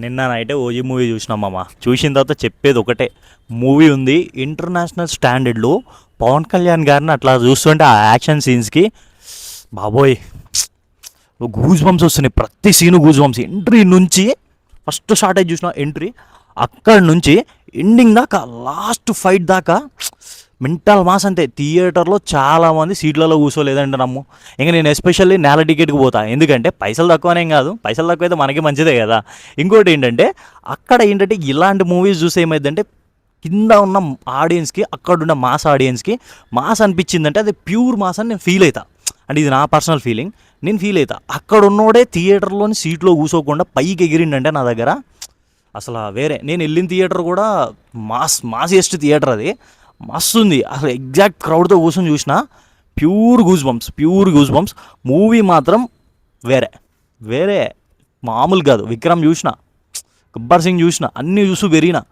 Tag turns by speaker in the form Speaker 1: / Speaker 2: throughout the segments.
Speaker 1: నిన్న నైటే OG movie చూసినాం మామ. చూసిన తర్వాత చెప్పేది ఒకటే. మూవీ ఉంది ఇంటర్నేషనల్ స్టాండర్డ్లో పవన్ కళ్యాణ్ గారిని అట్లా చూస్తుంటే ఆ యాక్షన్ సీన్స్కి బాబోయ్. గూజ్ బంప్స్ వస్తున్నాయి. ప్రతి సీను గూజ్ బంప్స్ ఎంట్రీ నుంచి ఫస్ట్ షార్ట్ అయి చూసిన. ఎంట్రీ అక్కడి నుంచి ఎండింగ్ దాకా లాస్ట్ ఫైట్ దాకా మెంటల్ మాస్ అంతే థియేటర్లో చాలామంది సీట్లలో కూర్చోలేదంటే నమ్ము. ఇంకా నేను ఎస్పెషల్లీ నేల టికెట్కి పోతా. ఎందుకంటే పైసలు తక్కువనేం కాదు. పైసలు తక్కువ అయితే మనకి మంచిదే కదా. ఇంకోటి ఏంటంటే అక్కడ ఏంటంటే ఇలాంటి మూవీస్ చూసి ఏమైందంటే కింద ఉన్న ఆడియన్స్కి అక్కడున్న మాస్ ఆడియన్స్కి మాస్ అనిపించిందంటే అది ప్యూర్ మాస్ అని నేను ఫీల్ అవుతా అంటే ఇది నా పర్సనల్ ఫీలింగ్. నేను ఫీల్ అవుతా అక్కడ ఉన్నోడే థియేటర్లోని సీట్లో కూర్చోకుండా పైకి ఎగిరిండంటే నా దగ్గర అసలు వేరే. నేను వెళ్ళిన థియేటర్ కూడా మాస్ మాసియెస్ట్ థియేటర్ అది. మస్తు ఉంది అసలు ఎగ్జాక్ట్ క్రౌడ్తో కూర్చొని చూసిన pure goose bumps pure goose bumps movie మాత్రం వేరే. వేరే మామూలు కాదు. విక్రమ్ చూసిన గబ్బర్ సింగ్ చూసిన అన్నీ చూసి పెరిగిన.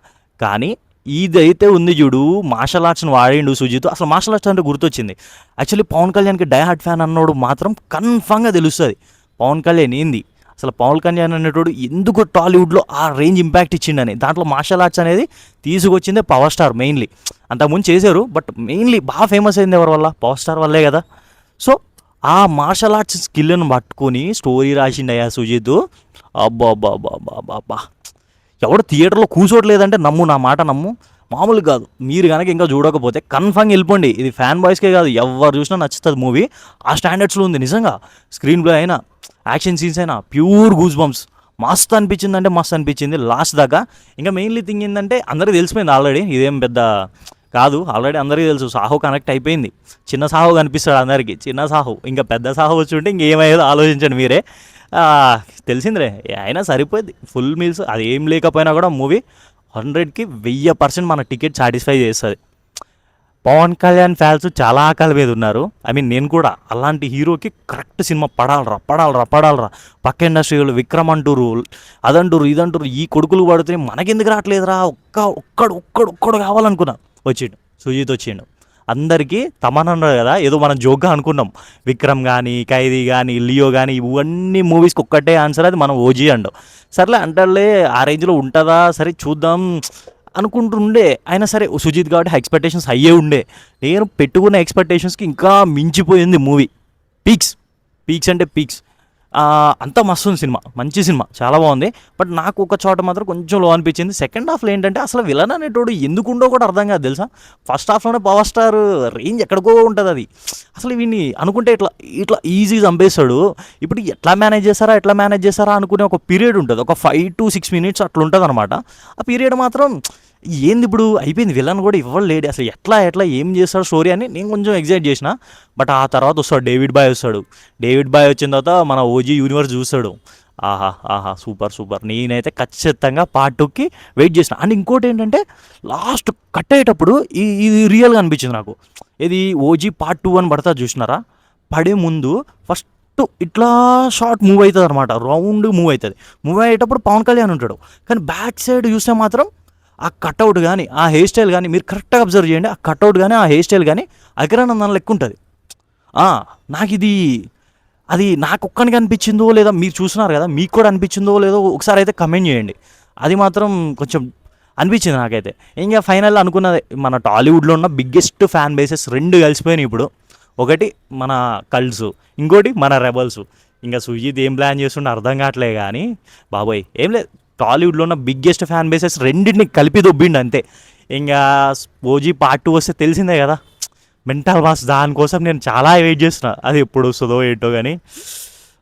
Speaker 1: కానీ ఇదైతే ఉంది చూడు మార్షల్ ఆర్ట్స్ని వాడిండు సుజిత్. అసలు మార్షల్ ఆర్ట్స్ అంటే గుర్తొచ్చింది. యాక్చువల్లీ పవన్ కళ్యాణ్కి డై హార్ట్ ఫ్యాన్ అన్నోడు మాత్రం కన్ఫామ్గా తెలుస్తుంది. పవన్ కళ్యాణ్ ఏంది? అసలు పవన్ కళ్యాణ్ అనేటోడు ఎందుకు టాలీవుడ్లో ఆ రేంజ్ ఇంపాక్ట్ ఇచ్చిండని దాంట్లో మార్షల్ ఆర్ట్స్ అనేది తీసుకొచ్చిందే పవర్ స్టార్ మెయిన్లీ. అంతకుముందు చేశారు బట్ మెయిన్లీ బాగా ఫేమస్ అయింది ఎవరి వల్ల? పవర్ స్టార్ వల్లే కదా. సో ఆ మార్షల్ ఆర్ట్స్ స్కిల్ను పట్టుకొని స్టోరీ రాసిండయ్యా సుజిత్. అబ్బా అబ్బా అబ్బా అబ్బా అబ్బా అబ్బా ఎవడు థియేటర్లో కూర్చోట్లేదంటే నమ్ము నా మాట నమ్ము. మామూలు కాదు. మీరు కనుక ఇంకా చూడకపోతే కన్ఫామ్ వెళ్ళిపోండి. ఇది ఫ్యాన్ బాయ్స్కే కాదు. ఎవరు చూసినా నచ్చుతుంది మూవీ. ఆ స్టాండర్డ్స్లో ఉంది నిజంగా. స్క్రీన్ ప్లే అయినా యాక్షన్ సీన్స్ అయినా ప్యూర్ గూజ్ బంప్స్ మస్త్ అనిపించింది అంటే మస్త్ అనిపించింది లాస్ట్ దాకా. ఇంకా మెయిన్లీ థింగ్ ఏంటంటే అందరికీ తెలిసిపోయింది ఆల్రెడీ. ఇదేం పెద్ద కాదు. ఆల్రెడీ అందరికీ తెలుసు. సాహో కనెక్ట్ అయిపోయింది. చిన్న సాహో కనిపిస్తాడు అందరికీ. చిన్న సాహో. ఇంకా పెద్ద సాహో వచ్చి ఉంటే ఇంకేమయ్యేదో ఆలోచించండి మీరే. తెలిసిందిరే అయినా సరిపోయింది ఫుల్ మీల్స్ అది ఏం లేకపోయినా కూడా మూవీ. హండ్రెడ్కి వెయ్యి పర్సెంట్ మన టికెట్ సాటిస్ఫై చేస్తుంది. పవన్ కళ్యాణ్ ఫ్యాన్స్ చాలా ఆకలి మీద ఉన్నారు. ఐ మీన్ నేను కూడా అలాంటి హీరోకి కరెక్ట్ సినిమా పడాలరా పడాలరా పడాలరా. పక్క ఇండస్ట్రీలు విక్రమ్ అంటూరు అదంటూరు ఇదంటూరు ఈ కొడుకులు పడితే మనకెందుకు రావట్లేదురా? ఒక్క ఒక్కడు ఒక్కడు ఒక్కడు కావాలనుకున్నా. వచ్చిండు. సుజీత్ వచ్చిండు. అందరికీ తమన్ అన్నారు కదా ఏదో మనం జోక్గా అనుకున్నాం. విక్రమ్ కానీ ఖైదీ కానీ లియో కానీ ఇవన్నీ మూవీస్కి ఒక్కటే ఆన్సర్ అది మనం ఓజీ అండం సర్లే అంటలే ఆ రేంజ్లో ఉంటుందా? సరే చూద్దాం. అనుకుంటుండే. అయినా సరే సుజిత్ కాబట్టి ఎక్స్పెక్టేషన్స్ అయ్యే ఉండే. నేను పెట్టుకున్న ఎక్స్పెక్టేషన్స్కి ఇంకా మించిపోయింది మూవీ పీక్స్ పీక్స్ అంటే పీక్స్ అంతా మస్తు ఉంది సినిమా. మంచి సినిమా. చాలా బాగుంది. బట్ నాకు ఒక చోట మాత్రం కొంచెం లో అనిపించింది. సెకండ్ హాఫ్లో ఏంటంటే అసలు విలన్ అనేటోడు ఎందుకుండో కూడా అర్థం కాదు తెలుసా? ఫస్ట్ హాఫ్లోనే పవర్ స్టార్ రేంజ్ ఎక్కడికో ఉంటుంది అది. అసలు వీడిని అనుకుంటే ఇట్లా ఇట్లా ఈజీ చంపేస్తాడు. ఇప్పుడు ఎట్లా మేనేజ్ చేస్తారా ఎట్లా మేనేజ్ చేస్తారా అనుకునే ఒక పీరియడ్ ఉంటుంది. ఒక ఫైవ్ టు సిక్స్ మినిట్స్ అట్లా ఉంటుంది అనమాట ఆ పీరియడ్ మాత్రం ఏంది ఇప్పుడు అయిపోయింది విలన్ కూడా ఇవ్వలేడు. అసలు ఎట్లా ఎట్లా ఏం చేస్తాడు స్టోరీ అని నేను కొంచెం ఎగ్జైట్ చేసిన. బట్ ఆ తర్వాత వస్తాడు డేవిడ్ బాయ్ వస్తాడు. డేవిడ్ బాయ్ వచ్చిన తర్వాత మన ఓజీ యూనివర్స్ చూస్తాడు. ఆహా ఆహా సూపర్ సూపర్. నేనైతే ఖచ్చితంగా పార్ట్ టూకి వెయిట్ చేసిన. అండ్ ఇంకోటి ఏంటంటే లాస్ట్ కట్ అయ్యేటప్పుడు ఈ ఇది రియల్గా అనిపించింది నాకు. ఇది ఓజీ పార్ట్ టూ అని పడతా చూసినారా? పడే ముందు ఫస్ట్ ఇట్లా షార్ట్ మూవ్ అవుతుంది అనమాట రౌండ్ మూవ్ అవుతుంది. మూవ్ అయ్యేటప్పుడు పవన్ కళ్యాణ్ ఉంటాడు. కానీ బ్యాక్ సైడ్ చూస్తే మాత్రం ఆ కట్అవుట్ కానీ ఆ హెయిర్ స్టైల్ కానీ మీరు కరెక్ట్గా అబ్జర్వ్ చేయండి. ఆ కట్అవుట్ కానీ ఆ హెయిర్ స్టైల్ కానీ అగ్రానందన లెక్క ఉంటుంది. నాకు ఇది అది నాకు ఒక్కడికి అనిపించిందో లేదా మీరు చూస్తున్నారు కదా మీకు కూడా అనిపించిందో లేదో ఒకసారి అయితే కమెంట్ చేయండి. అది మాత్రం కొంచెం అనిపించింది నాకైతే. ఇంకా ఫైనల్ అనుకున్నది మన టాలీవుడ్లో ఉన్న బిగ్గెస్ట్ ఫ్యాన్ బేసెస్ రెండు కలిసిపోయినాయి ఇప్పుడు. ఒకటి మన కల్స్ ఇంకోటి మన రెబల్స్ ఇంకా సుజీత్ ఏం ప్లాన్ చేస్తుండే అర్థం కావట్లే కానీ బాబోయ్ ఏం లేదు. టాలీవుడ్లో ఉన్న బిగ్గెస్ట్ ఫ్యాన్ బేసెస్ రెండింటిని కలిపి దొబ్బిండు అంతే. ఇంకా ఓజీ పార్ట్ టూ వస్తే తెలిసిందే కదా. మెంటల్ బాస్ దానికోసం నేను చాలా వెయిట్ చేసిన అది ఎప్పుడు వస్తుందో ఏంటో కానీ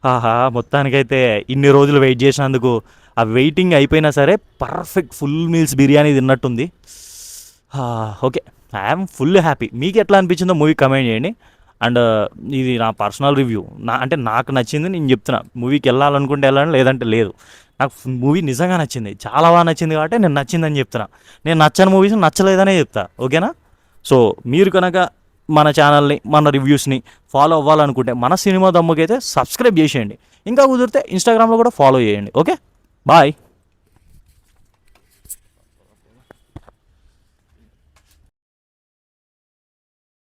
Speaker 1: ఆహా మొత్తానికైతే ఇన్ని రోజులు వెయిట్ చేసినందుకు ఆ వెయిటింగ్ అయిపోయినా సరే పర్ఫెక్ట్ ఫుల్ మీల్స్ బిర్యానీ తిన్నట్టుంది. ఓకే. ఐఎమ్ ఫుల్ హ్యాపీ మీకు ఎట్లా అనిపించిందో మూవీ కమెంట్ చేయండి. అండ్ ఇది నా పర్సనల్ రివ్యూ నా అంటే నాకు నచ్చింది నేను చెప్తున్నా. మూవీకి వెళ్ళాలనుకుంటే వెళ్ళాలని లేదంటే లేదు. నాకు మూవీ నిజంగా నచ్చింది. చాలా బాగా నచ్చింది కాబట్టి నేను నచ్చిందని చెప్తున్నా. నేను నచ్చని మూవీస్ నచ్చలేదనే చెప్తా. ఓకేనా? సో మీరు కనుక మన ఛానల్ని మన రివ్యూస్ని ఫాలో అవ్వాలనుకుంటే మన సినిమా దమ్ముకైతే సబ్స్క్రైబ్ చేసేయండి. ఇంకా కుదిరితే ఇన్స్టాగ్రామ్లో కూడా ఫాలో చేయండి. ఓకే? బాయ్.